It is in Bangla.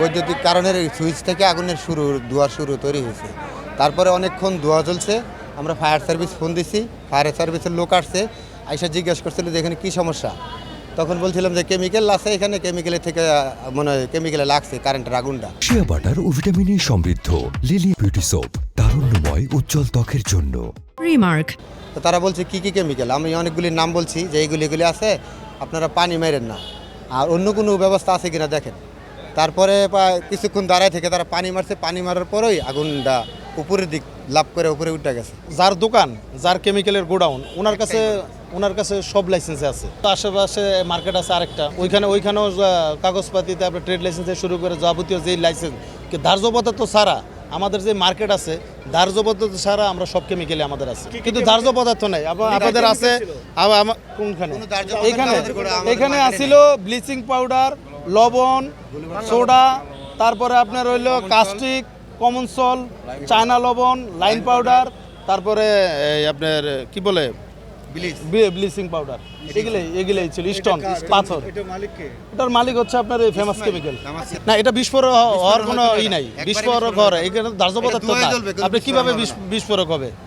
বৈদ্যুতিক কারণের সুইচ থেকে আগুনের শুরু ধোয়া শুরু তৈরি হয়েছে। তারপরে অনেকক্ষণ ধোয়া চলছে আমরা ফায়ার সার্ভিস ফোন দিছি ফায়ার সার্ভিসের লোক আসছে আইসা জিজ্ঞেস করছিল যে এখানে কী সমস্যা? তখন বলছিলাম যে কেমিক্যাল আছে এখানে কেমিক্যালের থেকে মনে হয় কেমিক্যালে লাগছে কারেন্টের আগুনটা। শিয়া বাটার ও ভিটামিনে সমৃদ্ধ লিলি বিউটি সোপ তারুণ্যময় উজ্জ্বল ত্বকের জন্য। রিমার্ক তো তারা বলছে কী কী কেমিক্যাল আমি অনেকগুলির নাম বলছি যে এইগুলি এগুলি আছে আপনারা পানি মেরেন না। আর অন্য কোনো ব্যবস্থা আছে কিনা দেখেন। তারপরে কিছুক্ষণ দাঁড়ায় থেকে তারা পানি মারছে পানি মারার পরেই আগুনটা উপরের দিক লাভ করে উপরে উঠে গেছে। যার দোকান যার কেমিক্যালের গোডাউন ওনার কাছে ওনার কাছে সব লাইসেন্স আছে। আশেপাশে মার্কেট আছে আরেকটা। ওইখানে ওইখানেও কাগজপাতি তারপরে ট্রেড লাইসেন্স শুরু করে যাবতীয় যেই লাইসেন্স ধার্য পদার্থ ছাড়া আমাদের যে মার্কেট আছে ধার্য পদার্থ ছাড়া আমরা সব কেমিক্যালি আমাদের আছে। কিন্তু ধার্য পদার্থ নাই। আবার আপনাদের আছে কোনখানে? এখানে আমাদের আমাদের market-এ আসিল ব্লিচিং পাউডার লবণ সোডা তারপরে আপনার হইল কাস্টিক কমন সল চায়না লবণ লাইন পাউডার তারপরে এই আপনার কি বলে? ব্লিচিং পাউডার এগুলাই এগুলাই ছিল স্টোন পাথর। এটার মালিক হচ্ছে আপনার এই ফেমাস কেমিক্যাল না এটা বিস্ফোরক হওয়ার কোনো ই নাই। বিস্ফোরক হওয়ার এখানে দার্য পদার্থ আপনি কীভাবে বিস্ফোরক হবে?